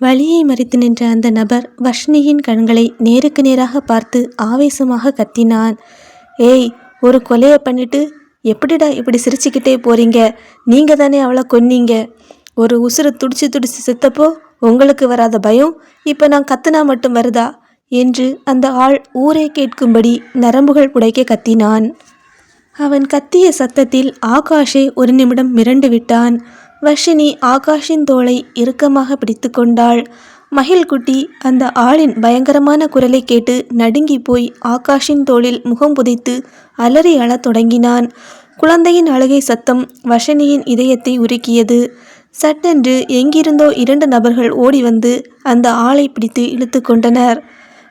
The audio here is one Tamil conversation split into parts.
வழியை மறித்து நின்ற அந்த நபர் வர்ஷினியின் கண்களை நேருக்கு நேராக பார்த்து ஆவேசமாக கத்தினான். ஏய் ஒரு கொலையை பண்ணிட்டு எப்படிடா இப்படி சிரிச்சுக்கிட்டே போறீங்க? நீங்க தானே அவளை கொன்னீங்க. ஒரு உசுறு துடிச்சு துடிச்சு செத்தப்போ உங்களுக்கு வராத பயம்? இப்போ நான் கத்துனா மட்டும் வருதா? என்று அந்த ஆள் ஊரே கேட்கும்படி நரம்புகள் புடைக்க கத்தினான். அவன் கத்திய சத்தத்தில் ஆகாஷை ஒரு நிமிடம் மிரண்டு விட்டான். வர்ஷினி ஆகாஷின் தோளை இறுக்கமாக பிடித்து கொண்டாள் மகிழ்குட்டி அந்த ஆளின் பயங்கரமான குரலை கேட்டு நடுங்கி போய் ஆகாஷின் தோளில் முகம் புதைத்து அலறி அழத் தொடங்கினான். குழந்தையின் அழுகை சத்தம் வர்ஷினியின் இதயத்தை உருக்கியது. சட்டென்று எங்கிருந்தோ இரண்டு நபர்கள் ஓடி வந்து அந்த ஆளை பிடித்து இழுத்து கொண்டனர்.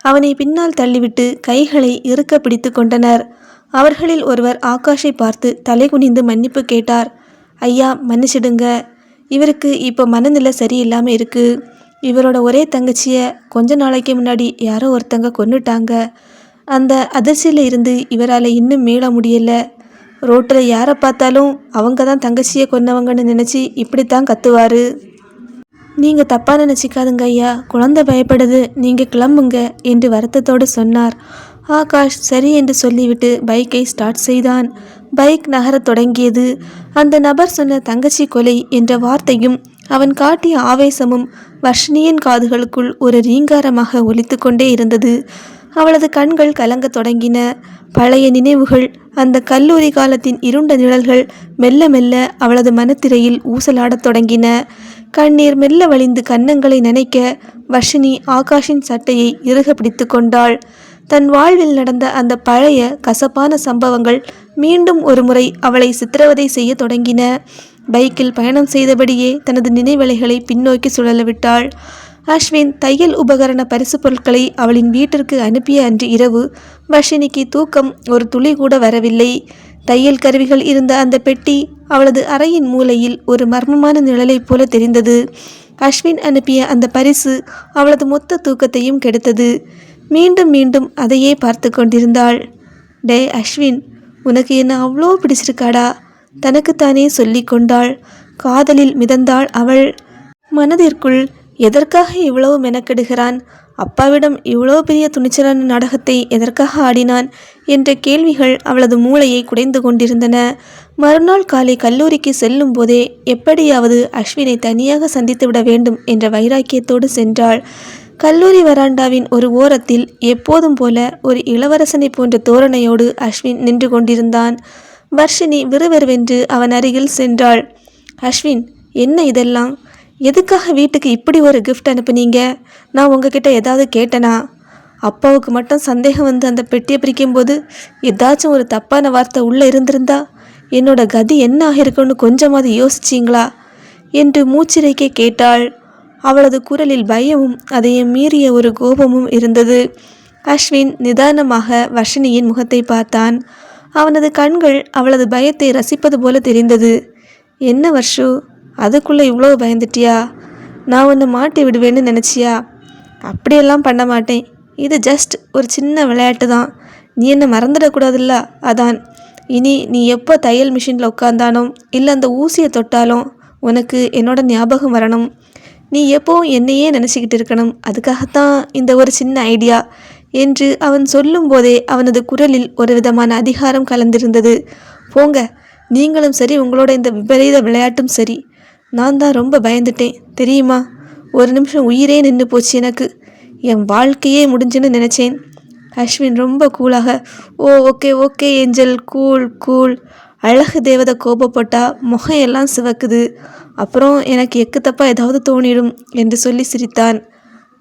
அவனை பின்னால் தள்ளிவிட்டு கைகளை இறுக்க பிடித்து கொண்டனர். அவர்களில் ஒருவர் ஆகாஷை பார்த்து தலைகுனிந்து மன்னிப்பு கேட்டார். ஐயா மன்னிச்சிடுங்க. இவருக்கு இப்போ மனநிலை சரியில்லாமல் இருக்குது இவரோட ஒரே தங்கச்சியை கொஞ்ச நாளைக்கு முன்னாடி யாரோ ஒருத்தங்க கொன்னுட்டாங்க. அந்த அதிர்ச்சியில் இருந்து இவரால் இன்னும் மீள முடியலை. ரோட்டில் யாரை பார்த்தாலும் அவங்க தான் தங்கச்சியை கொன்னவங்கன்னு நினச்சி இப்படித்தான் கத்துவார். நீங்கள் தப்பாக நினச்சிக்காதுங்க ஐயா. குழந்தை பயப்படுது. நீங்கள் கிளம்புங்க என்று வருத்தத்தோடு சொன்னார். ஆகாஷ் சரி என்று சொல்லிவிட்டு பைக்கை ஸ்டார்ட் செய்தான். பைக் நகரத் தொடங்கியது. அந்த நபர் சொன்ன தங்கச்சி கொலை என்ற வார்த்தையும் அவன் காட்டிய ஆவேசமும் வர்ஷினியின் காதுகளுக்குள் ஒரு ரீங்காரமாக ஒலித்து கொண்டே இருந்தது. அவளது கண்கள் கலங்கத் தொடங்கின. பழைய நினைவுகள் அந்த கல்லூரி காலத்தின் இருண்ட நிழல்கள் மெல்ல மெல்ல அவளது மனத்திரையில் ஊசலாடத் தொடங்கின. கண்ணீர் மெல்ல வழிந்து கன்னங்களை நினைக்க வர்ஷினி ஆகாஷின் சட்டையை இறுக பிடித்து கொண்டாள். தன் வாழ்வில் நடந்த அந்த பழைய கசப்பான சம்பவங்கள் மீண்டும் ஒருமுறை அவளை சித்திரவதை செய்ய தொடங்கின. பைக்கில் பயணம் செய்தபடியே தனது நினைவலைகளை பின்னோக்கி சுழல விட்டாள். அஸ்வின் தையல் உபகரண பரிசு பொருட்களை அவளின் வீட்டிற்கு அனுப்பிய அன்று இரவு வர்ஷினிக்கு தூக்கம் ஒரு துளி கூட வரவில்லை. தையல் கருவிகள் இருந்த அந்த பெட்டி அவளது அறையின் மூலையில் ஒரு மர்மமான நிழலைப் போல தெரிந்தது. அஸ்வின் அனுப்பிய அந்த பரிசு அவளது மொத்த தூக்கத்தையும் கெடுத்தது. மீண்டும் மீண்டும் அதையே பார்த்து கொண்டிருந்தாள். டே அஸ்வின் உனக்கு என்ன அவ்வளோ பிடிச்சிருக்காடா? தனக்குத்தானே சொல்லி கொண்டாள் காதலில் மிதந்தாள் அவள். மனதிற்குள் எதற்காக இவ்வளவு மெனக்கெடுகிறான்? அப்பாவிடம் இவ்வளோ பெரிய துணிச்சலான நாடகத்தை எதற்காக ஆடினான்? என்ற கேள்விகள் அவளது மூளையை குடைந்து கொண்டிருந்தன. மறுநாள் காலை கல்லூரிக்கு செல்லும் போதே எப்படியாவது அஸ்வினை தனியாக சந்தித்துவிட வேண்டும் என்ற வைராக்கியத்தோடு சென்றாள். கல்லூரி வராண்டாவின் ஒரு ஓரத்தில் எப்போதும் போல ஒரு இளவரசனை போன்ற தோரணையோடு அஸ்வின் நின்று கொண்டிருந்தான். வர்ஷினி விறுவிறுவென்று அவன் அருகில் சென்றாள். அஸ்வின் என்ன இதெல்லாம்? எதுக்காக வீட்டுக்கு இப்படி ஒரு கிஃப்ட் அனுப்புனீங்க? நான் உங்ககிட்ட ஏதாவது கேட்டனா? அப்பாவுக்கு மட்டும் சந்தேகம் வந்து அந்த பெட்டியை பிரிக்கும்போது ஏதாச்சும் ஒரு தப்பான வார்த்தை உள்ளே இருந்திருந்தா? என்னோட கதி என்ன ஆகிருக்குன்னு கொஞ்சமாவது யோசிச்சிங்களா? என்று மூச்சிறைக்க கேட்டாள். அவளது குரலில் பயமும் அதையே மீறிய ஒரு கோபமும் இருந்தது. அஸ்வின் நிதானமாக வர்ஷினியின் முகத்தை பார்த்தான். அவனது கண்கள் அவளது பயத்தை ரசிப்பது போல தெரிந்தது. என்ன வர்ஷு அதுக்குள்ளே இவ்வளோ பயந்துட்டியா? நான் உன்னை மாட்டி விடுவேன்னு நினச்சியா? அப்படியெல்லாம் பண்ண மாட்டேன். இது ஜஸ்ட் ஒரு சின்ன விளையாட்டு தான். நீ என்னை மறந்துடக்கூடாதுல்ல? அதான். இனி நீ எப்போ தையல் மிஷினில் உட்காந்தானோ இல்லை அந்த ஊசியை தொட்டாலும் உனக்கு என்னோட ஞாபகம் வரணும். நீ எப்போவும் என்னையே நினச்சிக்கிட்டு இருக்கணும். அதுக்காகத்தான் இந்த ஒரு சின்ன ஐடியா என்று அவன் சொல்லும்போதே அவனது குரலில் ஒரு விதமான அதிகாரம் கலந்திருந்தது. போங்க நீங்களும் சரி உங்களோட இந்த விபரீத விளையாட்டும் சரி. நான் தான் ரொம்ப பயந்துட்டேன் தெரியுமா? ஒரு நிமிஷம் உயிரே நின்று போச்சு எனக்கு. என் வாழ்க்கையே முடிஞ்சுன்னு நினச்சேன். அஸ்வின் ரொம்ப கூலாக ஓ okay okay angel cool cool அழகு தேவதை கோபப்பட்டா முகம் எல்லாம் சிவக்குது. அப்புறம் எனக்கு எக்கு தப்பா ஏதாவது தோணிடும் என்று சொல்லி சிரித்தான்.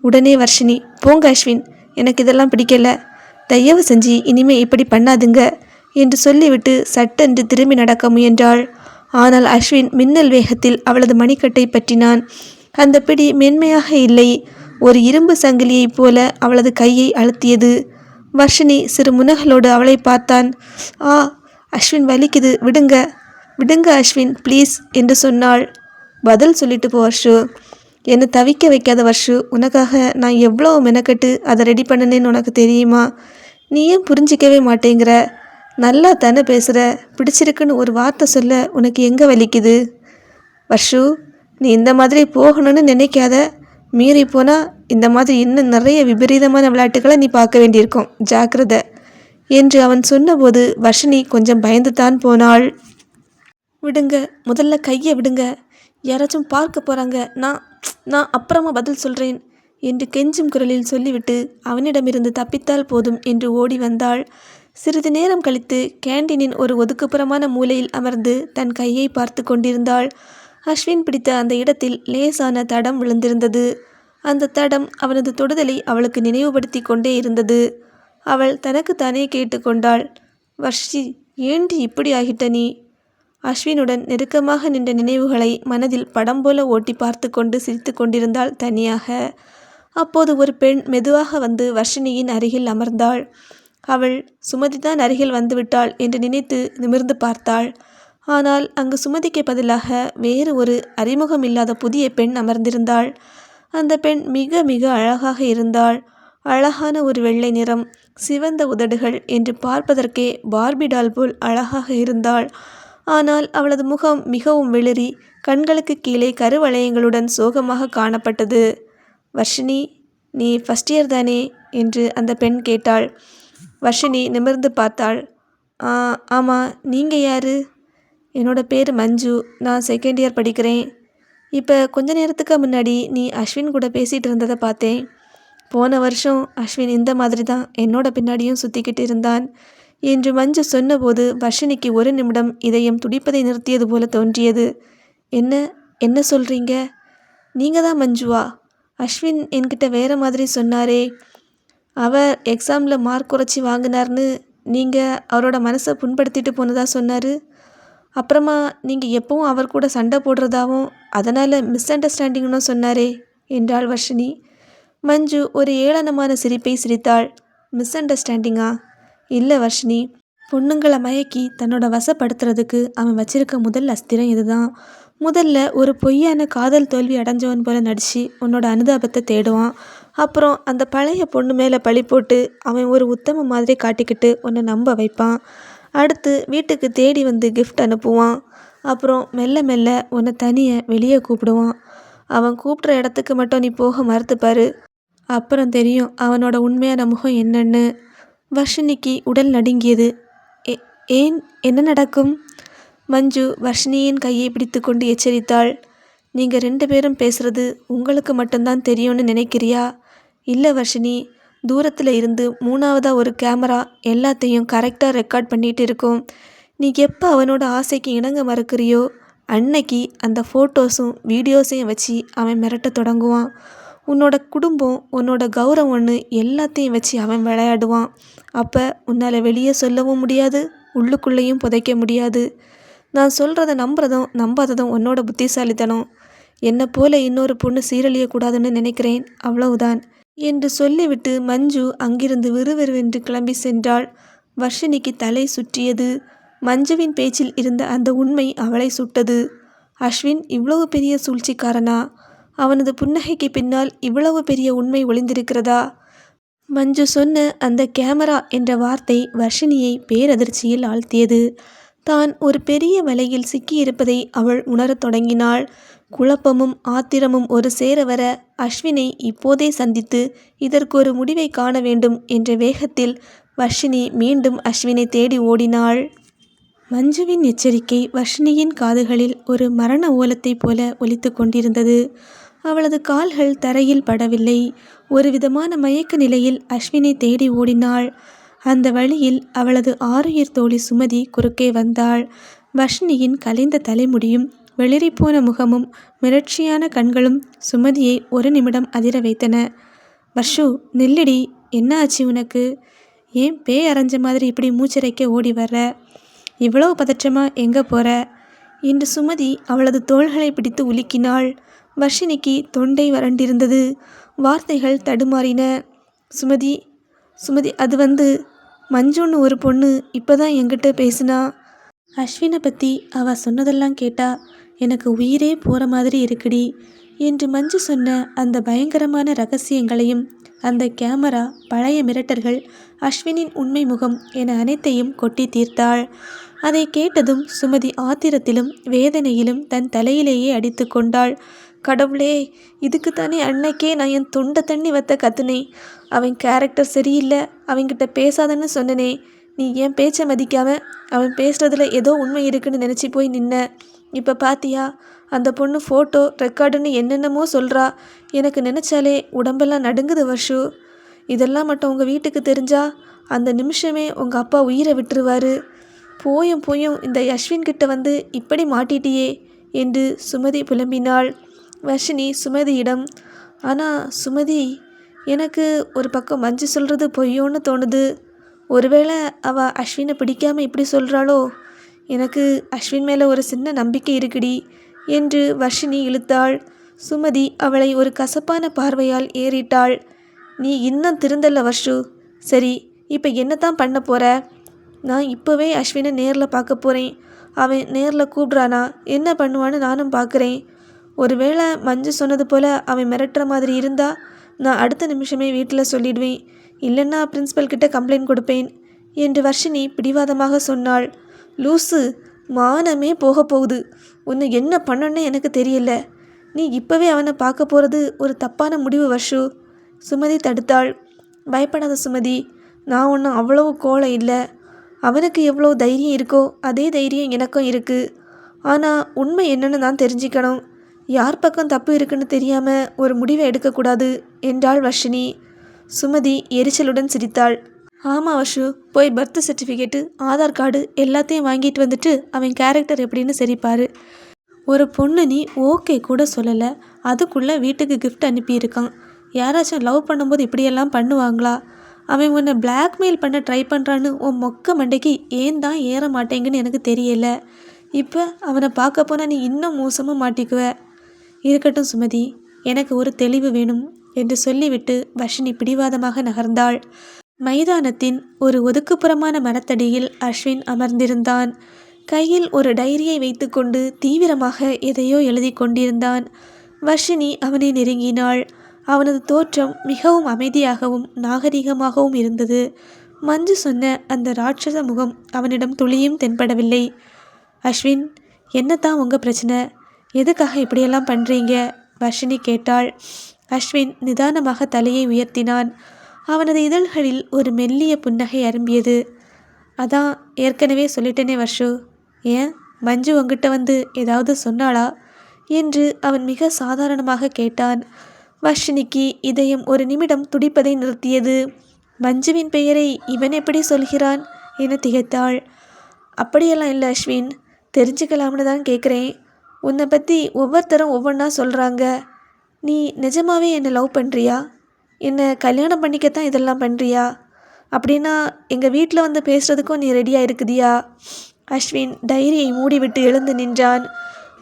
உடனே வர்ஷினி போங்க அஸ்வின் எனக்கு இதெல்லாம் பிடிக்கல. தயவு செஞ்சு இனிமே இப்படி பண்ணாதுங்க என்று சொல்லிவிட்டு சட்டென்று திரும்பி நடக்க முயன்றாள். ஆனால் அஸ்வின் மின்னல் வேகத்தில் அவளது மணிக்கட்டை பற்றினான். அந்த பிடி மென்மையாக இல்லை. ஒரு இரும்பு சங்கிலியைப் போல அவளது கையை அழுத்தியது. வர்ஷினி சிறு முனகளோடு அவளை பார்த்தான். ஆ அஸ்வின் வலிக்குது. விடுங்க. விடுங்க அஸ்வின் ப்ளீஸ் என்று சொன்னாள். பதில் சொல்லிட்டு போ வர்ஷு. என்னை தவிக்க வைக்காத வர்ஷு உனக்காக நான் எவ்வளோ மெனக்கட்டு அதை ரெடி பண்ணனேன்னு உனக்கு தெரியுமா? நீ ஏன் புரிஞ்சிக்கவே மாட்டேங்கிற? நல்லா தானே பேசுகிற பிடிச்சிருக்குன்னு ஒரு வார்த்தை சொல்ல உனக்கு எங்கே வலிக்குது? வர்ஷு நீ இந்த மாதிரி போகணும்னு நினைக்காத. மீறி போனால் இந்த மாதிரி இன்னும் நிறைய விபரீதமான விளையாட்டுகளை நீ பார்க்க வேண்டியிருக்கும். ஜாக்கிரதை. என்று அவன் சொன்னபோது வர்ஷினி கொஞ்சம் பயந்துதான் போனாள். விடுங்க முதல்ல கையை விடுங்க. யாராச்சும் பார்க்க போகிறாங்க நான் நான் அப்புறமா பதில் சொல்கிறேன் என்று கெஞ்சும் குரலில் சொல்லிவிட்டு அவனிடமிருந்து தப்பித்தால் போதும் என்று ஓடி வந்தாள். சிறிது நேரம் கழித்து கேண்டீனின் ஒரு ஒதுக்குப்புறமான மூலையில் அமர்ந்து தன் கையை பார்த்து கொண்டிருந்தாள். அஸ்வின் பிடித்த அந்த இடத்தில் லேசான தடம் விழுந்திருந்தது. அந்த தடம் அவனது தொடுதலை அவளுக்கு நினைவுபடுத்தி கொண்டே இருந்தது. அவள் தனக்குத்தானே கேட்டுக்கொண்டாள். வர்ஷி ஏண்டி இப்படி ஆகிட்ட நீ? அஸ்வினுடன் நெருக்கமாக நின்ற நினைவுகளை மனதில் படம் போல ஓட்டி பார்த்து கொண்டு சிரித்து கொண்டிருந்தாள் தனியாக. அப்போது ஒரு பெண் மெதுவாக வந்து வர்ஷினியின் அருகில் அமர்ந்தாள். அவள் சுமதிதான் அருகில் வந்துவிட்டாள் என்று நினைத்து நிமிர்ந்து பார்த்தாள். ஆனால் அங்கு சுமதிக்கு பதிலாக வேறு ஒரு அறிமுகம் இல்லாத புதிய பெண் அமர்ந்திருந்தாள். அந்த பெண் மிக மிக அழகாக இருந்தாள். அழகான ஒரு வெள்ளை நிறம் சிவந்த உதடுகள் என்று பார்ப்பதற்கே பார்பிடால் போல் அழகாக இருந்தாள். ஆனால் அவளது முகம் மிகவும் வெளிரி கண்களுக்கு கீழே கருவளையங்களுடன் சோகமாக காணப்பட்டது. வர்ஷினி நீ ஃபஸ்ட் இயர் தானே? என்று அந்த பெண் கேட்டாள். வர்ஷினி நிமிர்ந்து பார்த்தாள். ஆமாம் நீங்கள் யார்? என்னோட பேர் மஞ்சு நான் செகண்ட் இயர் படிக்கிறேன். இப்போ கொஞ்ச நேரத்துக்கு முன்னாடி நீ அஸ்வின் கூட பேசிகிட்டு இருந்ததை பார்த்தேன். போன வருஷம் அஸ்வின் இந்த மாதிரி தான் என்னோட பின்னாடியும் சுற்றிக்கிட்டு இருந்தான். என்று மஞ்சு சொன்னபோது வர்ஷினிக்கு ஒரு நிமிடம் இதயம் துடிப்பதை நிறுத்தியது போல தோன்றியது. என்ன என்ன சொல்கிறீங்க நீங்கள் தான் மஞ்சுவா? அஸ்வின் என்கிட்ட வேற மாதிரி சொன்னாரே. அவர் எக்ஸாமில் மார்க் குறைச்சி வாங்கினார்னு நீங்கள் அவரோட மனசை புண்படுத்திட்டு போனதாக சொன்னார். அப்புறமா நீங்கள் எப்பவும் அவர் கூட சண்டை போடுறதாவும் அதனால் மிஸ் அண்டர்ஸ்டாண்டிங்னு சொன்னாரே என்றாள் வர்ஷினி. மஞ்சு ஒரு ஏளனமான சிரிப்பை சிரித்தாள். மிஸ் அண்டர்ஸ்டாண்டிங்கா இல்லை வர்ஷினி. பொண்ணுங்களை மயக்கி தன்னோட வசப்படுத்துறதுக்கு அவன் வச்சிருக்க முதல் அஸ்திரம் இதுதான். முதல்ல ஒரு பொய்யான காதல் தோல்வி அடைஞ்சவன் போல நடிச்சு உன்னோட அனுதாபத்தை தேடுவான். அப்புறம் அந்த பழைய பொண்ணு மேலே பழி போட்டு அவன் ஒரு உத்தம மாதிரி காட்டிக்கிட்டு உன்னை நம்ப வைப்பான். அடுத்து வீட்டுக்கு தேடி வந்து கிஃப்ட் அனுப்புவான். அப்புறம் மெல்ல மெல்ல உன்னை தனியை வெளியே கூப்பிடுவான். அவன் கூப்பிட்ற இடத்துக்கு மட்டும் நீ போக மறுத்துப்பாரு. அப்புறம் தெரியும் அவனோட உண்மையான முகம் என்னன்னு. வர்ஷினிக்கு உடல் நடுங்கியது. "ஏ- ஏன் என்ன நடக்கும்? மஞ்சு வர்ஷினியின் கையை பிடித்துக்கொண்டு எச்சரித்தாள். நீங்கள் ரெண்டு பேரும் பேசுறது உங்களுக்கு மட்டும்தான் தெரியும்னு நினைக்கிறியா? இல்லை வர்ஷினி தூரத்தில் இருந்து மூணாவதாக ஒரு கேமரா எல்லாத்தையும் கரெக்டாக ரெக்கார்ட் பண்ணிகிட்டு இருக்கும். நீ எப்போ அவனோட ஆசைக்கு இணங்க மறுக்கிறியோ? அன்னைக்கு அந்த ஃபோட்டோஸும் வீடியோஸையும் வச்சு அவன் மிரட்ட தொடங்குவான். உன்னோட குடும்பம் உன்னோட கௌரவம்னு எல்லாத்தையும் வச்சு அவன் விளையாடுவான். அப்போ உன்னால் வெளியே சொல்லவும் முடியாது உள்ளுக்குள்ளேயும் புதைக்க முடியாது. நான் சொல்கிறத நம்புறதும் நம்பாததும் உன்னோட புத்திசாலித்தனம். என்னை போல இன்னொரு பொண்ணு சீரழியக்கூடாதுன்னு நினைக்கிறேன். அவ்வளவுதான். என்று சொல்லிவிட்டு மஞ்சு அங்கிருந்து விறுவிறுவென்று கிளம்பி சென்றாள். வர்ஷினிக்கு தலை சுற்றியது. மஞ்சுவின் பேச்சில் இருந்த அந்த உண்மை அவளை சுட்டது. அஸ்வின் இவ்வளவு பெரிய சூழ்ச்சிக்காரனா? அவனது புன்னகைக்கு பின்னால் இவ்வளவு பெரிய உண்மை ஒளிந்திருக்கிறதா? மஞ்சு சொன்ன அந்த கேமரா என்ற வார்த்தை வர்ஷினியை பேரதிர்ச்சியில் ஆழ்த்தியது. தான் ஒரு பெரிய வலையில் சிக்கியிருப்பதை அவள் உணரத் தொடங்கினாள். குழப்பமும் ஆத்திரமும் ஒரு சேர வர அஸ்வினை இப்போதே சந்தித்து இதற்கு ஒரு முடிவை காண வேண்டும் என்ற வேகத்தில் வர்ஷினி மீண்டும் அஸ்வினை தேடி ஓடினாள். மஞ்சுவின் எச்சரிக்கை வர்ஷினியின் காதுகளில் ஒரு மரண ஓலத்தைப் போல ஒலித்து கொண்டிருந்தது. அவளது கால்கள் தரையில் படவில்லை. ஒரு விதமான மயக்க நிலையில் அஸ்வினை தேடி ஓடினாள். அந்த வழியில் அவளது ஆறுயிர் தோழி சுமதி குறுக்கே வந்தாள். வஷ்ணியின் கலைந்த தலைமுடியும் வெளிரிப்போன முகமும் மிரட்சியான கண்களும் சுமதியை ஒரு நிமிடம் அதிர வைத்தன. வர்ஷு நில்லடி என்ன ஆச்சு உனக்கு? ஏன் பேய் அரைஞ்ச மாதிரி இப்படி மூச்சரைக்க ஓடி வர்ற? இவ்வளவு பதற்றமாக எங்கே போகிற என்று சுமதி அவளது தோள்களை பிடித்து உலுக்கினாள். வர்ஷினிக்கு தொண்டை வறண்டிருந்தது. வார்த்தைகள் தடுமாறின. சுமதி சுமதி அது வந்து மஞ்சுன்னு ஒரு பொண்ணு இப்போ தான் என்கிட்ட பேசினா? அஸ்வினை பற்றி அவ சொன்னதெல்லாம் கேட்டா எனக்கு உயிரே போகிற மாதிரி இருக்குடி என்று மஞ்சு சொன்ன அந்த பயங்கரமான ரகசியங்களையும் அந்த கேமரா பழைய மிரட்டல்கள் அஸ்வினின் உண்மை முகம் என அனைத்தையும் கொட்டி தீர்த்தாள். அதை கேட்டதும் சுமதி ஆத்திரத்திலும் வேதனையிலும் தன் தலையிலேயே அடித்து கொண்டாள். கடவுளே இதுக்கு தானே அன்னைக்கே நான் என் தொண்டை தண்ணி வத்த கத்துனேன் அவன் கேரக்டர் சரியில்லை அவன்கிட்ட பேசாதன்னு சொன்னனே. நீ என் பேச்சை மதிக்காம அவன் பேசுறதுல ஏதோ உண்மை இருக்குன்னு நினச்சி போய் நின்ன. இப்போ பாத்தியா அந்த பொண்ணு ஃபோட்டோ ரெக்கார்டுன்னு என்னென்னமோ சொல்கிறா எனக்கு நினச்சாலே உடம்பெல்லாம் நடுங்குது வர்ஷு. இதெல்லாம் மட்டும் உங்கள் வீட்டுக்கு தெரிஞ்சா அந்த நிமிஷமே உங்கள் அப்பா உயிரை விட்டுருவாரு. போயும் போயும் இந்த யஷ்வின் கிட்ட வந்து இப்படி மாட்டிட்டியே என்று சுமதி புலம்பினாள். வர்ஷினி சுமதியிடம் ஆனால் சுமதி எனக்கு ஒரு பக்கம் மஞ்சு சொல்கிறது பொய்யோன்னு தோணுது. ஒருவேளை அவள் அஸ்வினை பிடிக்காமல் இப்படி சொல்கிறாளோ எனக்கு அஸ்வின் மேலே ஒரு சின்ன நம்பிக்கை இருக்குடி என்று வர்ஷினி இழுத்தாள். சுமதி அவளை ஒரு கசப்பான பார்வையால் ஏறிட்டாள். நீ இன்னும் திருந்தல்ல வர்ஷு. சரி இப்போ என்ன தான் பண்ண போற? நான் இப்போவே அஸ்வினை நேரில் பார்க்க போகிறேன் அவன் நேரில் கூப்பிட்றானா என்ன பண்ணுவான்னு நானும் பார்க்குறேன் ஒருவேளை மஞ்சு சொன்னது போல் அவன் மிரட்டுற மாதிரி இருந்தா நான் அடுத்த நிமிஷமே வீட்டில் சொல்லிடுவேன். இல்லைன்னா பிரின்ஸிபல் கிட்ட கம்ப்ளைண்ட் கொடுப்பேன் என்று வர்ஷினி பிடிவாதமாக சொன்னாள். லூசு மானமே போக போகுது. உன்னை என்ன பண்ணணும்னு எனக்கு தெரியல. நீ இப்போவே அவனை பார்க்க போகிறது ஒரு தப்பான முடிவு வர்ஷு. சுமதி தடுத்தாள். பயப்படாத சுமதி நான் ஒன்றும் அவ்வளவு கோலம் இல்லை. அவனுக்கு எவ்வளோ தைரியம் இருக்கோ அதே தைரியம் எனக்கும் இருக்குது ஆனால் உண்மை என்னென்னு நான் தெரிஞ்சுக்கணும். யார் பக்கம் தப்பு இருக்குன்னு தெரியாமல் ஒரு முடிவை எடுக்கக்கூடாது என்றாள் வர்ஷினி. சுமதி எரிச்சலுடன் சிரித்தாள். ஆமாம் வஷு போய் பர்த் சர்டிஃபிகேட்டு ஆதார் கார்டு எல்லாத்தையும் வாங்கிட்டு வந்துட்டு அவன் கேரக்டர் எப்படின்னு சரிப்பார். ஒரு பொண்ணு நீ ஓகே கூட சொல்லலை அதுக்குள்ளே வீட்டுக்கு கிஃப்ட் அனுப்பியிருக்கான். யாராச்சும் லவ் பண்ணும்போது இப்படியெல்லாம் பண்ணுவாங்களா? அவன் உன்னை பிளாக்மெயில் பண்ண ட்ரை பண்ணுறான்னு உன் மொக்க மண்டைக்கு ஏன் தான் ஏற மாட்டேங்குன்னு எனக்கு தெரியல. இப்போ அவனை பார்க்க போனால் நீ இன்னும் மோசமாக மாட்டிக்குவ. இருக்கட்டும் சுமதி எனக்கு ஒரு தெளிவு வேணும் என்று சொல்லிவிட்டு வர்ஷினி பிடிவாதமாக நகர்ந்தாள். மைதானத்தின் ஒரு ஒதுக்குப்புறமான மரத்தடியில் அஸ்வின் அமர்ந்திருந்தான். கையில் ஒரு டைரியை வைத்துக்கொண்டு தீவிரமாக எதையோ எழுதி கொண்டிருந்தான். வர்ஷினி அவனை நெருங்கினாள். அவனது தோற்றம் மிகவும் அமைதியாகவும் நாகரிகமாகவும் இருந்தது. மஞ்சு சொன்ன அந்த ராட்சச முகம் அவனிடம் துளியும் தென்படவில்லை. அஸ்வின் என்னத்தான் உங்கள் பிரச்சனை? எதுக்காக இப்படியெல்லாம் பண்ணுறீங்க வர்ஷினி கேட்டாள். அஸ்வின் நிதானமாக தலையை உயர்த்தினான். அவனது இதழ்களில் ஒரு மெல்லிய புன்னகை அரும்பியது. அதான் ஏற்கனவே சொல்லிட்டேனே வர்ஷு. ஏன்? மஞ்சு உங்ககிட்ட வந்து ஏதாவது சொன்னாளா? என்று அவன் மிக சாதாரணமாக கேட்டான். வர்ஷினிக்கு இதயம் ஒரு நிமிடம் துடிப்பதை நிறுத்தியது. மஞ்சுவின் பெயரை இவன் எப்படி சொல்கிறான்? என திகைத்தாள். அப்படியெல்லாம் இல்லை அஸ்வின். தெரிஞ்சுக்கலாம்னு தான் கேட்குறேன் உன்னை பற்றி ஒவ்வொருத்தரும் ஒவ்வொன்றா சொல்கிறாங்க நீ நிஜமாவே என்னை லவ் பண்ணுறியா என்னை கல்யாணம் பண்ணிக்கத்தான் இதெல்லாம் பண்ணுறியா அப்படின்னா எங்கள் வீட்டில் வந்து பேசுகிறதுக்கும் நீ ரெடியாக இருக்குதியா? அஸ்வின் டைரியை மூடிவிட்டு எழுந்து நின்றான்.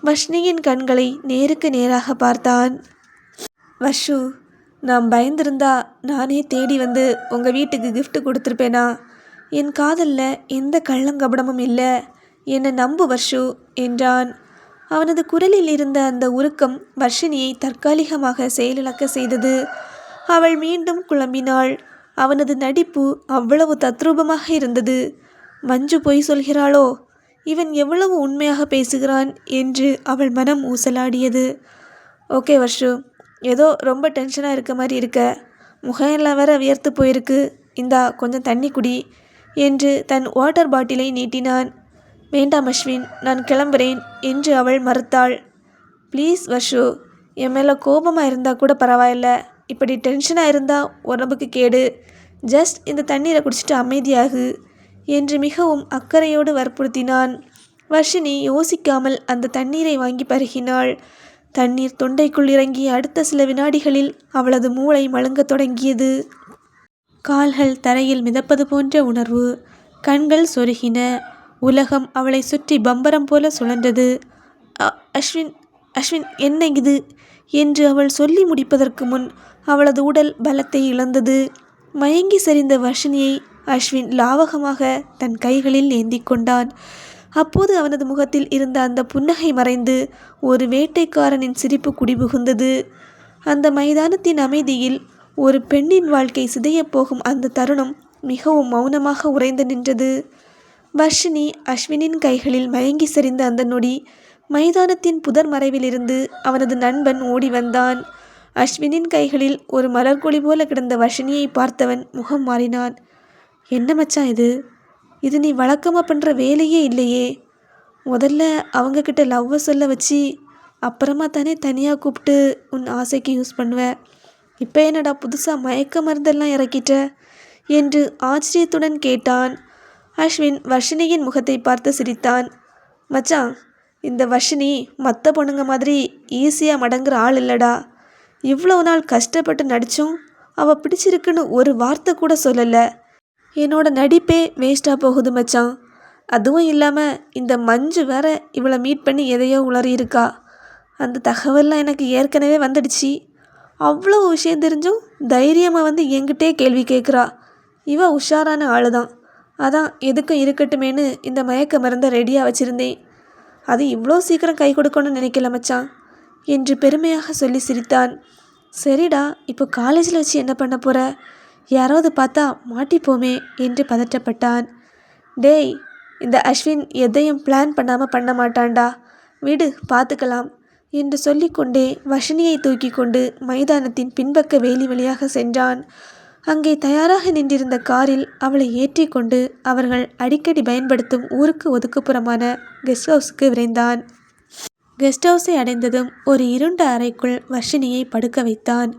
வஷ்ணியின் கண்களை நேருக்கு நேராக பார்த்தான். வஷு நான் பயந்திருந்தா நானே தேடி வந்து உங்கள் வீட்டுக்கு கிஃப்ட் கொடுத்துருப்பேனா? என் காதலில் எந்த கள்ளங்கபடமும் இல்லை. என்னை நம்பு வர்ஷு என்றான். அவனது குரலில் இருந்த அந்த உருக்கம் வர்ஷினியை தற்காலிகமாக செயலிழக்க செய்தது. அவள் மீண்டும் குழம்பினாள். அவனது நடிப்பு அவ்வளவு தத்ரூபமாக இருந்தது. மஞ்சு பொய் சொல்கிறாளோ? இவன் எவ்வளவு உண்மையாக பேசுகிறான் என்று அவள் மனம் ஊசலாடியது. ஓகே வர்ஷு ஏதோ ரொம்ப டென்ஷனாக இருக்க மாதிரி இருக்க. முகம் எல்லாம் வேற வியர்த்து போயிருக்கு. இந்தா கொஞ்சம் தண்ணி குடி என்று தன் வாட்டர் பாட்டிலை நீட்டினான். வேண்டாம் அஸ்வின் நான் கிளம்புறேன் என்று அவள் மறுத்தாள். ப்ளீஸ் வஷு என் மேலே கோபமாக இருந்தால் கூட பரவாயில்ல. இப்படி டென்ஷனாக இருந்தால் உடம்புக்கு கேடு. ஜஸ்ட் இந்த தண்ணீரை குடிச்சிட்டு அமைதியாகு என்று மிகவும் அக்கறையோடு வற்புறுத்தினான். வர்ஷினி யோசிக்காமல் அந்த தண்ணீரை வாங்கி பருகினாள். தண்ணீர் தொண்டைக்குள் இறங்கிய அடுத்த சில வினாடிகளில் அவளது மூளை மழுங்கத் தொடங்கியது. கால்கள் தரையில் மிதப்பது போன்ற உணர்வு. கண்கள் சொருகின. உலகம் அவளை சுற்றி பம்பரம் போல சுழன்றது. அ- அஸ்வின் அஸ்வின் என்ன இது? என்று அவள் சொல்லி முடிப்பதற்கு முன் அவளது உடல் பலத்தை இழந்தது. மயங்கி சரிந்த வர்ஷினியை அஸ்வின் லாவகமாக தன் கைகளில் ஏந்தி கொண்டான். அப்போது அவனது முகத்தில் இருந்த அந்த புன்னகை மறைந்து ஒரு வேட்டைக்காரனின் சிரிப்பு குடிபுகுந்தது. அந்த மைதானத்தின் அமைதியில் ஒரு பெண்ணின் வாழ்க்கை சிதையப் போகும் அந்த தருணம் மிகவும் மௌனமாக உறைந்து நின்றது. வர்ஷினி அஸ்வினின் கைகளில் மயங்கி சரிந்த அந்த நொடி மைதானத்தின் புதர் மறைவிலிருந்து அவனது நண்பன் ஓடி வந்தான். அஸ்வினின் கைகளில் ஒரு மலர்கொடி போல கிடந்த வர்ஷினியை பார்த்தவன் முகம் மாறினான். என்ன மச்சான் இது? இது நீ வழக்கமாக பண்ணுற வேலையே இல்லையே. முதல்ல அவங்கக்கிட்ட லவ்வை சொல்ல வச்சு அப்புறமா தானே தனியாக கூப்பிட்டு உன் ஆசைக்கு யூஸ் பண்ணுவேன் இப்போ என்னடா புதுசாக மயக்க மருந்தெல்லாம் இறக்கிட்ட? என்று ஆச்சரியத்துடன் கேட்டான். அஸ்வின் வர்ஷினியின் முகத்தை பார்த்து சிரித்தான். மச்சான் இந்த வர்ஷினி மற்ற பொண்ணுங்க மாதிரி ஈஸியாக மடங்குற ஆள் இல்லடா. இவ்வளோ நாள் கஷ்டப்பட்டு நடித்தும் அவள் பிடிச்சிருக்குன்னு ஒரு வார்த்தை கூட சொல்லலை. என்னோட நடிப்பே வேஸ்ட்டாக போகுது மச்சான் அதுவும் இல்லாமல் இந்த மஞ்சு வேற இவளை மீட் பண்ணி எதையோ உளறியிருக்கா அந்த தகவல்லாம் எனக்கு ஏற்கனவே வந்துடுச்சு. அவ்வளோ விஷயம் தெரிஞ்சும் தைரியமாக வந்து என்கிட்டே கேள்வி கேட்குறா இவ உஷாரான ஆளு தான் அதான் எதுக்கும் இருக்கட்டுமேனு இந்த மயக்க மருந்தை ரெடியாக வச்சுருந்தேன். அது இவ்வளோ சீக்கிரம் கை கொடுக்கணும்னு நினைக்கல மச்சான் என்று பெருமையாக சொல்லி சிரித்தான். சரிடா இப்போ காலேஜில் வச்சு என்ன பண்ண போகிற யாராவது பார்த்தா மாட்டிப்போமே என்று பதற்றப்பட்டான். டேய் இந்த அஸ்வின் எதையும் பிளான் பண்ணாமல் பண்ண மாட்டான்டா. விடு பார்த்துக்கலாம் என்று சொல்லிக்கொண்டே வஷினியை தூக்கி கொண்டு மைதானத்தின் பின்பக்க வேலி வழியாக சென்றான். அங்கே தயாராக நின்றிருந்த காரில் அவளை ஏற்றிக்கொண்டு அவர்கள் அடிக்கடி பயன்படுத்தும் ஊருக்கு ஒதுக்குப்புறமான கெஸ்ட் ஹவுஸுக்கு விரைந்தான். கெஸ்ட் ஹவுஸை அடைந்ததும் ஒரு இருண்ட அறைக்குள் வர்ஷினியை படுக்க வைத்தான்.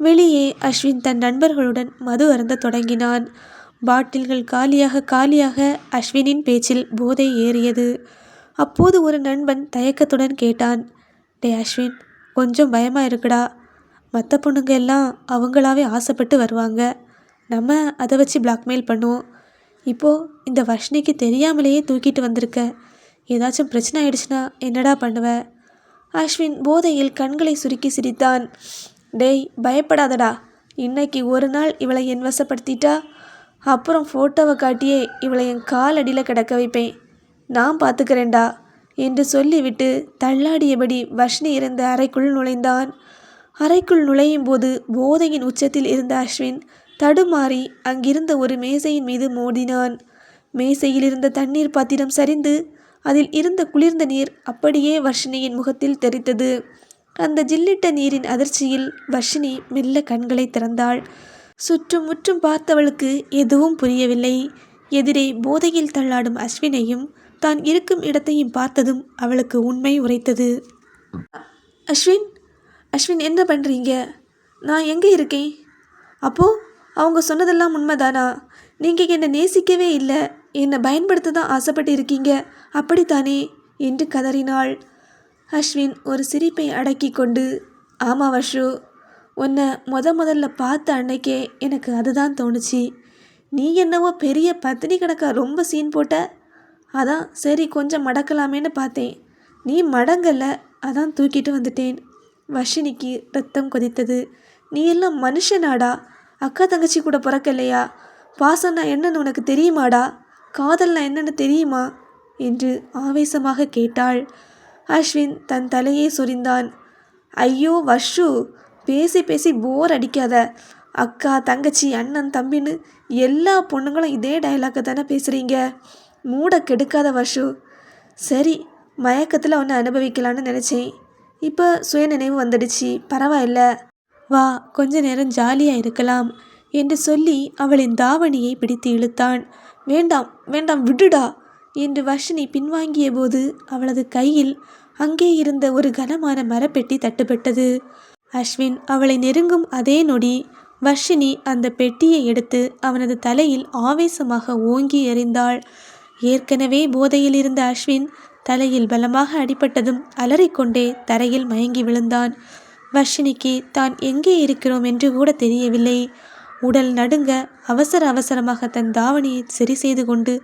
வெளியே அஸ்வின் தன் நண்பர்களுடன் மது அருந்த தொடங்கினான். பாட்டில்கள் காலியாக காலியாக அஸ்வினின் பேச்சில் போதை ஏறியது. அப்போது ஒரு நண்பன் தயக்கத்துடன் கேட்டான் டே அஸ்வின் கொஞ்சம் பயமாக இருக்குடா. மற்ற பொண்ணுங்க எல்லாம் அவங்களாவே ஆசைப்பட்டு வருவாங்க. நம்ம அதை வச்சு பிளாக்மெயில் பண்ணுவோம். இப்போது இந்த வர்ஷினிக்கு தெரியாமலேயே தூக்கிட்டு வந்திருக்க. ஏதாச்சும் பிரச்சனை ஆயிடுச்சுன்னா என்னடா பண்ணுவ? அஸ்வின் போதையில் கண்களை சுருக்கி சிரித்தான். டேய் பயப்படாதடா. இன்னைக்கு ஒரு நாள் இவளை என் வசப்படுத்திட்டா? அப்புறம் ஃபோட்டோவை காட்டியே இவளை என் கால் அடியில் கிடக்க வைப்பேன். நான் பார்த்துக்கிறேன்டா என்று சொல்லிவிட்டு தள்ளாடியபடி வர்ஷினி இருந்த அறைக்குள் நுழைந்தான். அறைக்குள் நுழையும் போது போதையின் உச்சத்தில் இருந்த அஸ்வின் தடுமாறி அங்கிருந்த ஒரு மேசையின் மீது மோதினான். மேசையில் இருந்த தண்ணீர் பாத்திரம் சரிந்து அதில் இருந்த குளிர்ந்த நீர் அப்படியே வர்ஷினியின் முகத்தில் தெரித்தது அந்த ஜில்லிட்ட நீரின் அதிர்ச்சியில் வர்ஷினி மெல்ல கண்களை திறந்தாள். சுற்றும் முற்றும் பார்த்தவளுக்கு எதுவும் புரியவில்லை. எதிரே போதையில் தள்ளாடும் அஸ்வினையும் தான் இருக்கும் இடத்தையும் பார்த்ததும் அவளுக்கு உண்மை உரைத்தது. அஸ்வின் அஸ்வின் என்ன பண்ணுறீங்க நான் எங்கே இருக்கேன்? அப்போது அவங்க சொன்னதெல்லாம் உண்மைதானா? நீங்கள் என்னை நேசிக்கவே இல்லை. என்னை பயன்படுத்த தான் ஆசைப்பட்டு இருக்கீங்க அப்படித்தானே? என்று கதறினாள். அஸ்வின் ஒரு சிரிப்பை அடக்கி கொண்டு ஆமாம் வஷு உன்னை முத முதல்ல பார்த்த அன்னைக்கே எனக்கு அதுதான் தோணுச்சு. நீ என்னவோ பெரிய பத்தினி கணக்காக ரொம்ப சீன் போட்ட? அதான் சரி கொஞ்சம் மடக்கலாமேன்னு பார்த்தேன். நீ மடங்கலை அதான் தூக்கிட்டு வந்துட்டேன். வஷினிக்கு ரத்தம் கொதித்தது. நீ எல்லாம் மனுஷனாடா? அக்கா தங்கச்சி கூட பிறக்கலையா? பாசம்னா என்னன்னு உனக்கு தெரியுமாடா? காதல்னா என்னன்னு தெரியுமா? என்று ஆவேசமாக கேட்டாள். அஸ்வின் தன் தலையை சொரிந்தான். ஐயோ வஷு பேசி பேசி போர் அடிக்காத. அக்கா தங்கச்சி அண்ணன் தம்பின்னு எல்லா பொண்ணுங்களும் இதே டைலாக்கை தானே பேசுகிறீங்க மூட கெடுக்காத வஷு சரி மயக்கத்தில் ஒன்று அனுபவிக்கலான்னு நினச்சேன். இப்போ சுயநினைவு வந்துடுச்சு. பரவாயில்ல. வா கொஞ்ச நேரம் ஜாலியாக இருக்கலாம் என்று சொல்லி அவளின் தாவணியை பிடித்து இழுத்தான். வேண்டாம் வேண்டாம் விடுடா என்று வர்ஷினி பின்வாங்கிய போது அவளது கையில் அங்கே இருந்த ஒரு கனமான மரப்பெட்டி தட்டுப்பட்டது. அஸ்வின் அவளை நெருங்கும் அதே நொடி வர்ஷினி அந்த பெட்டியை எடுத்து அவனது தலையில் ஆவேசமாக ஓங்கி எறிந்தாள். ஏற்கனவே போதையில் இருந்த அஸ்வின் தலையில் பலமாக அடிபட்டதும் அலறிக்கொண்டே தரையில் மயங்கி விழுந்தான். வர்ஷினிக்கு தான் எங்கே இருக்கிறோம் என்று கூட தெரியவில்லை. உடல் நடுங்க அவசர அவசரமாக தன் தாவணியை சரி செய்து கொண்டு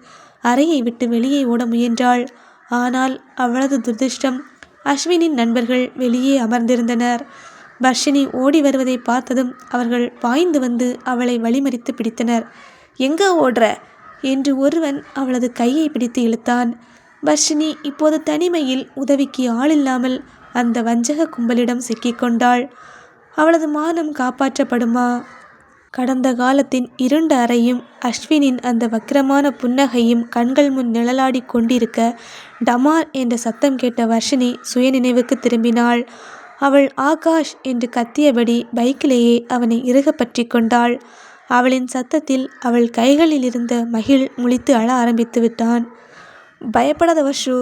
அறையை விட்டு வெளியே ஓட முயன்றாள். ஆனால் அவளது துர்திருஷ்டம் அஸ்வினின் நண்பர்கள் வெளியே அமர்ந்திருந்தனர். வர்ஷினி ஓடி வருவதை பார்த்ததும் அவர்கள் பாய்ந்து வந்து அவளை வழிமறித்து பிடித்தனர். எங்க ஓடுற? என்று ஒருவன் அவளது கையை பிடித்து இழுத்தான். வர்ஷினி இப்போது தனிமையில் உதவிக்கு ஆளில்லாமல் அந்த வஞ்சக கும்பலிடம் சிக்கிக்கொண்டாள். அவளது மானம் காப்பாற்றப்படுமா? கடந்த காலத்தின் இருண்ட அறையும் அஸ்வினின் அந்த வக்கிரமான புன்னகையும் கண்கள் முன் நிழலாடி கொண்டிருக்க டமார் என்ற சத்தம் கேட்ட வர்ஷினி சுயநினைவுக்கு திரும்பினாள். அவள் ஆகாஷ் என்று கத்தியபடி பைக்கிலேயே அவனை இறுக பற்றி கொண்டாள். அவளின் சத்தத்தில் அவள் கைகளில் இருந்த மகிழ் முழித்து அழ ஆரம்பித்து விட்டான். பயப்படாத வஷு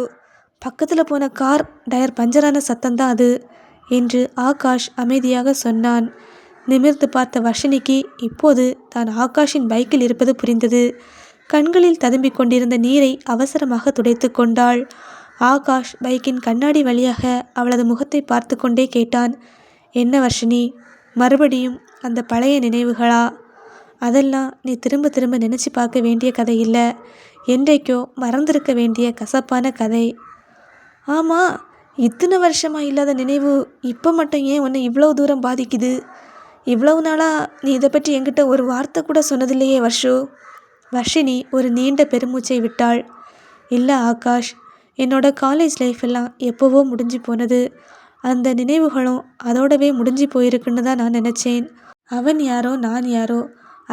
பக்கத்தில் போன கார் டயர் பஞ்சரான சத்தம்தான் அது என்று ஆகாஷ் அமைதியாக சொன்னான். நிமிர்ந்து பார்த்த வர்ஷினிக்கு இப்போது தான் ஆகாஷின் பைக்கில் இருப்பது புரிந்தது. கண்களில் ததும்பிக் கொண்டிருந்த நீரை அவசரமாக துடைத்து கொண்டாள். ஆகாஷ் பைக்கின் கண்ணாடி வழியாக அவளது முகத்தை பார்த்து கொண்டே கேட்டான் என்ன வர்ஷினி மறுபடியும் அந்த பழைய நினைவுகளா? அதெல்லாம் நீ திரும்ப திரும்ப நினச்சி பார்க்க வேண்டிய கதை இல்லை. என்றைக்கோ மறந்திருக்க வேண்டிய கசப்பான கதை. ஆமாம் இத்தனை வருஷமாக இல்லாத நினைவு இப்போ மட்டும் ஏன் உன்னை இவ்வளோ தூரம் பாதிக்குது? இவ்வளவு நாளாக நீ இதை பற்றி என்கிட்ட ஒரு வார்த்தை கூட சொன்னதில்லையே வர்ஷு. வர்ஷினி ஒரு நீண்ட பெருமூச்சை விட்டாள். இல்லை ஆகாஷ் என்னோட காலேஜ் லைஃப் எல்லாம் எப்போவோ முடிஞ்சு போனது. அந்த நினைவுகளும் அதோடவே முடிஞ்சு போயிருக்குன்னு தான் நான் நினச்சேன். அவன் யாரோ நான் யாரோ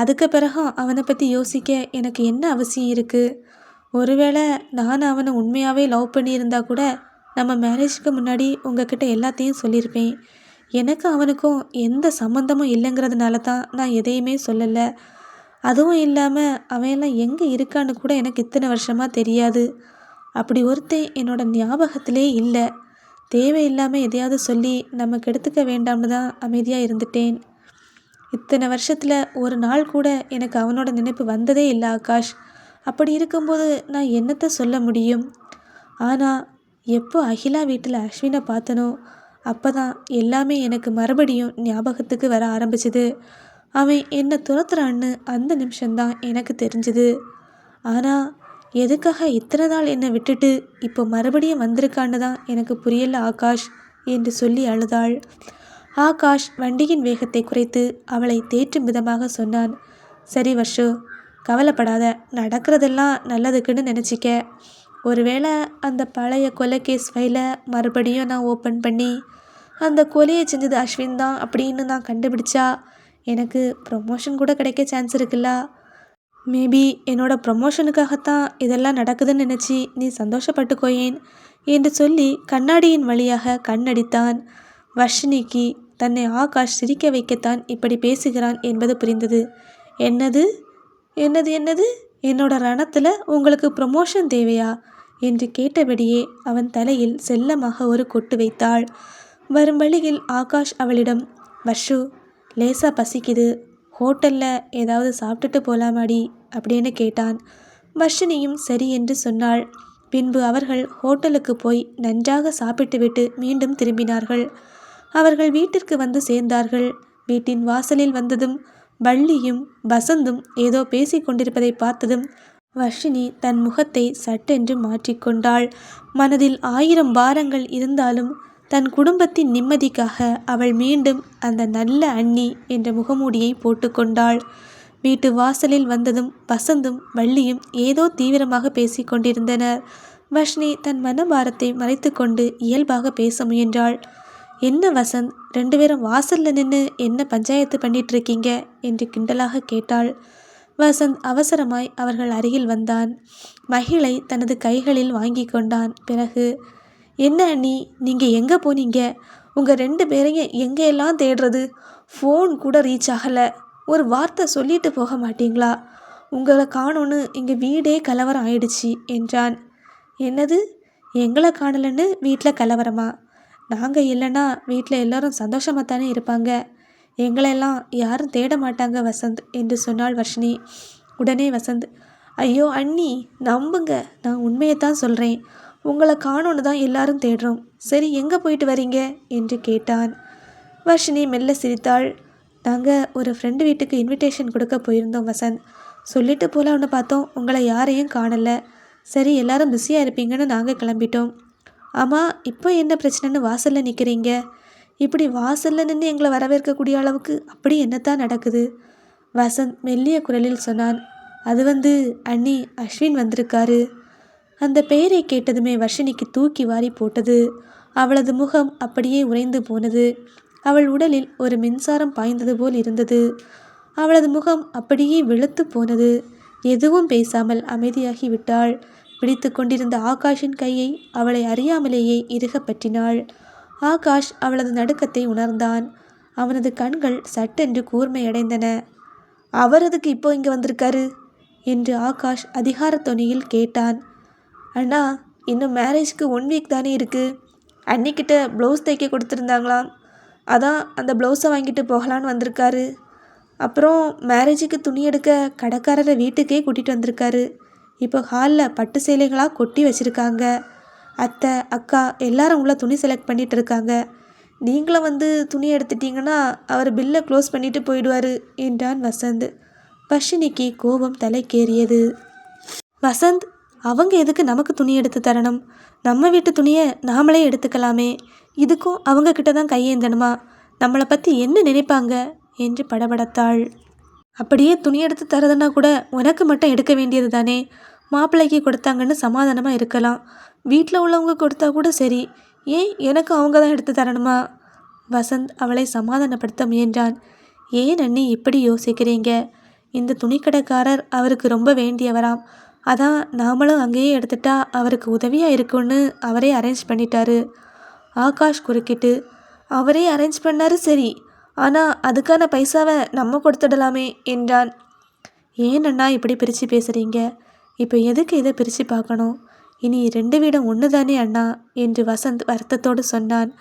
அதுக்கு பிறகும் அவனை பற்றி யோசிக்க எனக்கு என்ன அவசியம் இருக்குது ஒருவேளை நான் அவனை உண்மையாகவே லவ் பண்ணியிருந்தா கூட நம்ம மேரேஜுக்கு முன்னாடி உங்ககிட்ட எல்லாத்தையும் சொல்லியிருப்பேன். எனக்கு அவனுக்கும் எந்த சம்மந்தமும் இல்லைங்கிறதுனால தான் நான் எதையுமே சொல்லலை. அதுவும் இல்லாமல் அவன் எல்லாம் எங்கே இருக்கான்னு கூட எனக்கு இத்தனை வருஷமாக தெரியாது. அப்படி ஒருத்தன் என்னோட ஞாபகத்திலே இல்லை. தேவையில்லாமல் எதையாவது சொல்லி நம்ம கெடுத்துக்க வேண்டாம்னு தான் அமைதியாக இருந்துட்டேன். இத்தனை வருஷத்தில் ஒரு நாள் கூட எனக்கு அவனோட நினைப்பு வந்ததே இல்லை ஆகாஷ். அப்படி இருக்கும்போது நான் என்னத்தை சொல்ல முடியும்? ஆனால் எப்போ அகிலா வீட்டில் அஸ்வினை பார்த்தனோ அப்போ தான் எல்லாமே எனக்கு மறுபடியும் ஞாபகத்துக்கு வர ஆரம்பிச்சது. அவன் என்னை துரத்துறான்னு அந்த நிமிஷம்தான் எனக்கு தெரிஞ்சுது. ஆனால் எதுக்காக இத்தனை நாள் என்னை விட்டுட்டு இப்போ மறுபடியும் வந்திருக்கான்னு தான் எனக்கு புரியல ஆகாஷ் என்று சொல்லி அழுதாள். ஆகாஷ் வண்டியின் வேகத்தை குறைத்து அவளை தேற்றும் விதமாக சொன்னான். சரி வர்ஷு கவலைப்படாத நடக்கிறதெல்லாம் நல்லதுக்குன்னு நினச்சிக்க. ஒருவேளை அந்த பழைய கொலை கேஸ் ஃபைலை மறுபடியும் நான் ஓப்பன் பண்ணி அந்த கொலையை செஞ்சது அஸ்வின் தான் அப்படின்னு நான் கண்டுபிடிச்சா எனக்கு ப்ரொமோஷன் கூட கிடைக்க சான்ஸ் இருக்குல்ல? மேபி என்னோட ப்ரொமோஷனுக்காகத்தான் இதெல்லாம் நடக்குதுன்னு நினச்சி நீ சந்தோஷப்பட்டுக்கோயேன் என்று சொல்லி கண்ணாடியின் வழியாக கண்ணடித்தான் வர்ஷினிக்கு தன்னை ஆகாஷ் சிரிக்க வைக்கத்தான் இப்படி பேசுகிறான் என்பது புரிந்தது. என்னது? என்னது என்னது? என்னோட ரணத்தில் உங்களுக்கு ப்ரொமோஷன் தேவையா? என்று கேட்டபடியே அவன் தலையில் செல்லமாக ஒரு கொட்டு வைத்தாள். வரும் வழியில் ஆகாஷ் அவளிடம் வர்ஷு லேசாக பசிக்குது. ஹோட்டலில் ஏதாவது சாப்பிட்டுட்டு போலாமாடி? அப்படின்னு கேட்டான். வர்ஷினியும் சரி என்று சொன்னாள். பின்பு அவர்கள் ஹோட்டலுக்கு போய் நன்றாக சாப்பிட்டுவிட்டு மீண்டும் திரும்பினார்கள். அவர்கள் வீட்டிற்கு வந்து சேர்ந்தார்கள். வீட்டின் வாசலில் வந்ததும் வள்ளியும் வசந்தும் ஏதோ பேசிக் கொண்டிருப்பதை பார்த்ததும் வர்ஷினி தன் முகத்தை சட்டென்று மாற்றிக்கொண்டாள் மனதில் ஆயிரம் பாரங்கள் இருந்தாலும் தன் குடும்பத்தின் நிம்மதிக்காக அவள் மீண்டும் அந்த நல்ல அண்ணி என்ற முகமூடியை போட்டுக்கொண்டாள் வீட்டு வாசலில் வந்ததும் வசந்தும் வள்ளியும் ஏதோ தீவிரமாக பேசிக் கொண்டிருந்தனர். வஷ்ணி தன் மனபாரத்தை மறைத்து கொண்டு இயல்பாக பேச முயன்றாள். என்ன வசந்த் ரெண்டு பேரும் வாசல்ல நின்று என்ன பஞ்சாயத்து பண்ணிட்டு இருக்கீங்க என்று கிண்டலாக கேட்டாள். வசந்த் அவசரமாய் அவர்கள் அருகில் வந்தான். மகிழை தனது கைகளில் வாங்கி கொண்டான். பிறகு என்ன அண்ணி நீங்கள் எங்கே போனீங்க? உங்கள் ரெண்டு பேரையும் எங்கெல்லாம் தேடுறது? ஃபோன் கூட ரீச் ஆகலை. ஒரு வார்த்தை சொல்லிட்டு போக மாட்டீங்களா? உங்களை காணோன்னு இங்கே வீடே கலவரம் ஆயிடுச்சு என்றான். என்னது? எங்களை காணலன்னு வீட்டில் கலவரமா? நாங்கள் இல்லைன்னா வீட்டில் எல்லோரும் சந்தோஷமாக தானே இருப்பாங்க. எங்களெல்லாம் யாரும் தேட மாட்டாங்க வசந்த் என்று சொன்னாள் வர்ஷினி. உடனே வசந்த் ஐயோ அண்ணி நம்புங்க நான் உண்மையை தான் சொல்கிறேன் உங்களை காணோன்னு தான் எல்லாரும் தேடுறோம். சரி எங்கே போயிட்டு வரீங்க? என்று கேட்டான். வர்ஷினி மெல்ல சிரித்தாள். நாங்கள் ஒரு ஃப்ரெண்டு வீட்டுக்கு இன்விடேஷன் கொடுக்க போயிருந்தோம் வசந்த். சொல்லிட்டு போகலான்னு பார்த்தோம். உங்களை யாரையும் காணலை. சரி எல்லாரும் பிஸியாக இருப்பீங்கன்னு நாங்கள் கிளம்பிட்டோம். ஆமாம் இப்போ என்ன பிரச்சனைன்னு வாசலில் நிற்கிறீங்க இப்படி வாசலில் நின்று எங்களை வரவேற்கக்கூடிய அளவுக்கு அப்படி என்னத்தான் நடக்குது? வசந்த் மெல்லிய குரலில் சொன்னான் அது வந்து அண்ணி அஸ்வின் வந்திருக்காரு. அந்த பெயரை கேட்டதுமே வர்ஷினிக்கு தூக்கி வாரி போட்டது. அவளது முகம் அப்படியே உறைந்து போனது. அவள் உடலில் ஒரு மின்சாரம் பாய்ந்தது போல் இருந்தது. அவளது முகம் அப்படியே வெளுத்து போனது. எதுவும் பேசாமல் அமைதியாகி விட்டாள். பிடித்து கொண்டிருந்த ஆகாஷின் கையை அவளை அறியாமலேயே இறுக பற்றினாள் ஆகாஷ் அவளது நடுக்கத்தை உணர்ந்தான். அவனது கண்கள் சட்டென்று கூர்மையடைந்தன. அவர் அதுக்கு இப்போ இங்கே வந்திருக்காரு? என்று ஆகாஷ் அதிகார தொனியில் கேட்டான். அண்ணா இன்னும் மேரேஜ்க்கு ஒன் வீக் தானே இருக்குது அன்னிக்கிட்ட ப்ளவுஸ் தைக்க கொடுத்துருந்தாங்களாம். அதான் அந்த ப்ளவுஸை வாங்கிட்டு போகலான்னு வந்திருக்காரு. அப்புறம் மேரேஜுக்கு துணி எடுக்க கடைக்காரரை வீட்டுக்கே கூட்டிகிட்டு வந்திருக்காரு. இப்போ ஹாலில் பட்டு சேலைகளாக கொட்டி வச்சுருக்காங்க. அத்தை அக்கா எல்லாரும் உள்ள துணி செலக்ட் பண்ணிகிட்டு இருக்காங்க. நீங்களும் வந்து துணி எடுத்துட்டீங்கன்னா அவர் பில்லை க்ளோஸ் பண்ணிட்டு போயிடுவார் என்றான் வசந்த். வர்ஷினிக்கு கோபம் தலைக்கேறியது. வசந்த் அவங்க எதுக்கு நமக்கு துணி எடுத்து தரணும்? நம்ம வீட்டு துணியை நாமளே எடுத்துக்கலாமே. இதுக்கும் அவங்க கிட்ட தான் கையேந்தணுமா? நம்மளை பற்றி என்ன நினைப்பாங்க? என்று படபடத்தாள். அப்படியே துணி எடுத்து தரதுன்னா கூட உனக்கு மட்டும் எடுக்க வேண்டியது தானே மாப்பிள்ளைக்கு கொடுத்தாங்கன்னு சமாதானமாக இருக்கலாம். வீட்டில் உள்ளவங்க கொடுத்தா கூட சரி. ஏன் எனக்கு அவங்க தான் எடுத்து தரணுமா? வசந்த் அவளை சமாதானப்படுத்த முயன்றான். ஏன் அண்ணி இப்படி யோசிக்கிறீங்க? இந்த துணிக்கடைக்காரர் அவருக்கு ரொம்ப வேண்டியவராம். அதான் நாமளும் அங்கேயே எடுத்துட்டா அவருக்கு உதவியாக இருக்கும்னு அவரே அரேஞ்ச் பண்ணிட்டாரு. ஆகாஷ் குறுக்கிட்டு அவரே அரேஞ்ச் பண்ணாரு சரி. ஆனால் அதுக்கான பைசாவை நம்ம கொடுத்துடலாமே என்றான். ஏன் அண்ணா இப்படி பிரித்து பேசுகிறீங்க இப்போ எதுக்கு இதை பிரித்து பார்க்கணும்? இனி ரெண்டு வீடும் ஒன்று தானே அண்ணா? என்று வசந்த் வருத்தத்தோடு சொன்னான்.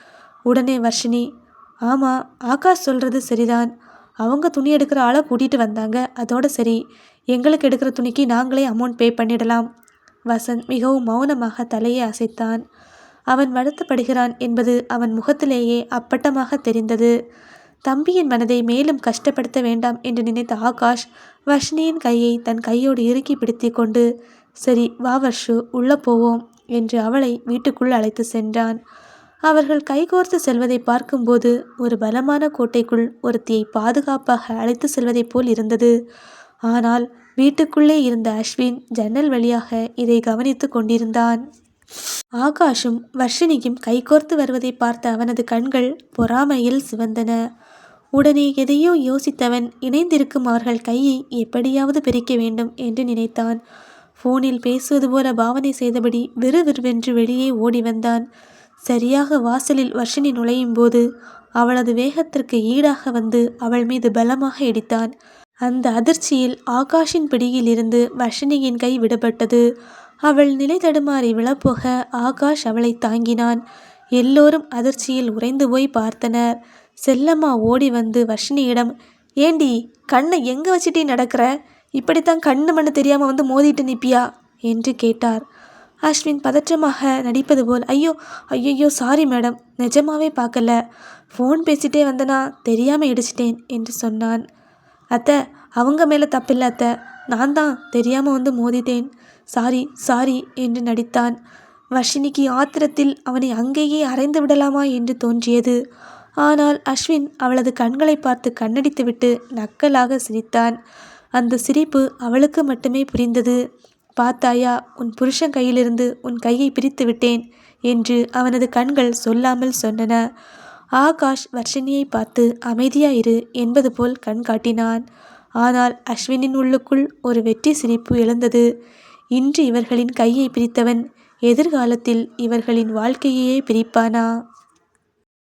உடனே வர்ஷினி ஆமாம் ஆகாஷ் சொல்கிறது சரிதான். அவங்க துணி எடுக்கிற ஆளை கூட்டிகிட்டு வந்தாங்க. அதோட சரி எங்களுக்கு எடுக்கிற துணிக்கு நாங்களே அமௌண்ட் பே பண்ணிடலாம். வசந்த் மிகவும் மௌனமாக தலையை அசைத்தான். அவன் வருத்தப்படுகிறான் என்பது அவன் முகத்திலேயே அப்பட்டமாக தெரிந்தது. தம்பியின் மனதை மேலும் கஷ்டப்படுத்த வேண்டாம் என்று நினைத்த ஆகாஷ் வர்ஷினியின் கையை தன் கையோடு இறுக்கி பிடித்து கொண்டு சரி வா வர்ஷு உள்ளே போவோம் என்று அவளை வீட்டுக்குள் அழைத்து சென்றான். அவர்கள் கைகோர்த்து செல்வதை பார்க்கும்போது ஒரு பலமான கோட்டைக்குள் ஒருத்தியை பாதுகாப்பாக அழைத்து செல்வதைப் போல் இருந்தது. ஆனால் வீட்டுக்குள்ளே இருந்த அஸ்வின் ஜன்னல் வழியாக இதை கவனித்து கொண்டிருந்தான். ஆகாஷும் வர்ஷினியும் கைகோர்த்து வருவதை பார்த்த அவனது கண்கள் பொறாமையில் சிவந்தன. உடனே எதையோ யோசித்தவன் இணைந்திருக்கும் அவர்கள் கையை எப்படியாவது பிரிக்க வேண்டும் என்று நினைத்தான். ஃபோனில் பேசுவது போல பாவனை செய்தபடி விறுவிறுவென்று வெளியே ஓடி வந்தான். சரியாக வாசலில் வர்ஷினி நுழையும் போது அவளது வேகத்திற்கு ஈடாக வந்து அவள் மீது பலமாக இடித்தான். அந்த அதிர்ச்சியில் ஆகாஷின் பிடியில் இருந்து வர்ஷினியின் கை விடுபட்டது அவள் நிலை தடுமாறி விழப்போக ஆகாஷ் அவளை தாங்கினான். எல்லோரும் அதிர்ச்சியில் உறைந்து போய் பார்த்தனர். செல்லம்மா ஓடி வந்து வர்ஷினியிடம் ஏண்டி கண்ணை எங்கே வச்சுட்டே நடக்கிற? இப்படித்தான் கண்ணு மண்ணு தெரியாமல் வந்து மோதிட்டு நிற்பியா என்று கேட்டார். அஸ்வின் பதற்றமாக நடிப்பது போல் ஐயோ ஐயோ சாரி மேடம் நிஜமாவே பார்க்கல. ஃபோன் பேசிட்டே வந்தனா தெரியாமல் இடிச்சிட்டேன் என்று சொன்னான். அத்தை அவங்க மேலே தப்பில்லை அத்தை. நான் தான் தெரியாமல் வந்து மோதிட்டேன். சாரி சாரி என்று நடித்தான். வர்ஷினிக்கு ஆத்திரத்தில் அவனை அங்கேயே அரைந்து விடலாமா என்று தோன்றியது. ஆனால் அஸ்வின் அவளது கண்களை பார்த்து கண்ணடித்துவிட்டு நக்கலாக சிரித்தான். அந்த சிரிப்பு அவளுக்கு மட்டுமே புரிந்தது. பார்த்தாயா உன் புருஷன் கையிலிருந்து உன் கையை பிரித்து விட்டேன் என்று அவனது கண்கள் சொல்லாமல் சொன்னன. ஆகாஷ் வர்ஷினியை பார்த்து அமைதியாயிரு என்பது போல் கண் காட்டினான். ஆனால் அஸ்வினின் உள்ளுக்குள் ஒரு வெற்றி சிரிப்பு எழுந்தது. இன்று இவர்களின் கையை பிரித்தவன் எதிர்காலத்தில் இவர்களின் வாழ்க்கையையே பிரிப்பானா?